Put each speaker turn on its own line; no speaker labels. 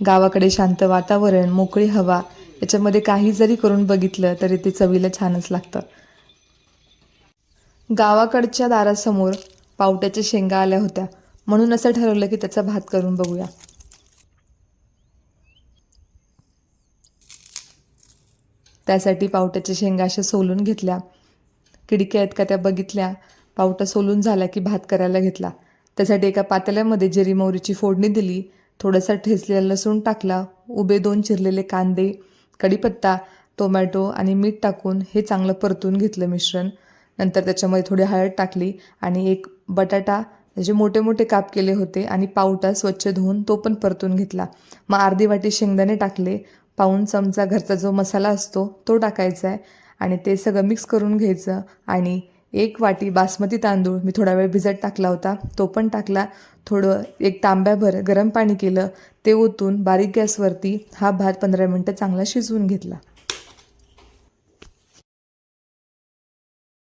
गावाकडे शांत वातावरण मोकळी हवा याच्यामध्ये काही जरी करून बघितलं तरी ते चवीला छानच लागतं. गावाकडच्या दारासमोर पावट्याच्या शेंगा आल्या होत्या. म्हणून असं ठरवलं की त्याचा भात करून बघूया. त्यासाठी पावट्याच्या शेंगा अशा सोलून घेतल्या. किडक्या आहेत का त्या बघितल्या. पावटा सोलून झाला की भात करायला घेतला. त्यासाठी एका पातेल्यामध्ये जिरी मोहरीची फोडणी दिली. थोडासा ठेचलेला लसूण टाकला उभे दोन चिरलेले कांदे कढीपत्ता टोमॅटो आणि मीठ टाकून हे चांगलं परतून घेतलं मिश्रण. नंतर त्याच्यामध्ये थोडी हळद टाकली आणि एक बटाटा त्याचे मोठे मोठे काप केले होते आणि पावटा स्वच्छ धुवून तो पण परतून घेतला. मग अर्धी वाटी शेंगदाणे टाकले. पाऊण चमचा घरचा जो मसाला असतो तो टाकायचा आहे आणि ते सगळं मिक्स करून घ्यायचं आणि एक वाटी बासमती तांदूळ मी थोडा वेळ भिजत टाकला होता. तो पण टाकला. थोडं एक तांब्याभर गरम पाणी केलं. ते ओतून बारीक गॅसवरती हा भात पंधरा मिनटं चांगला शिजवून घेतला.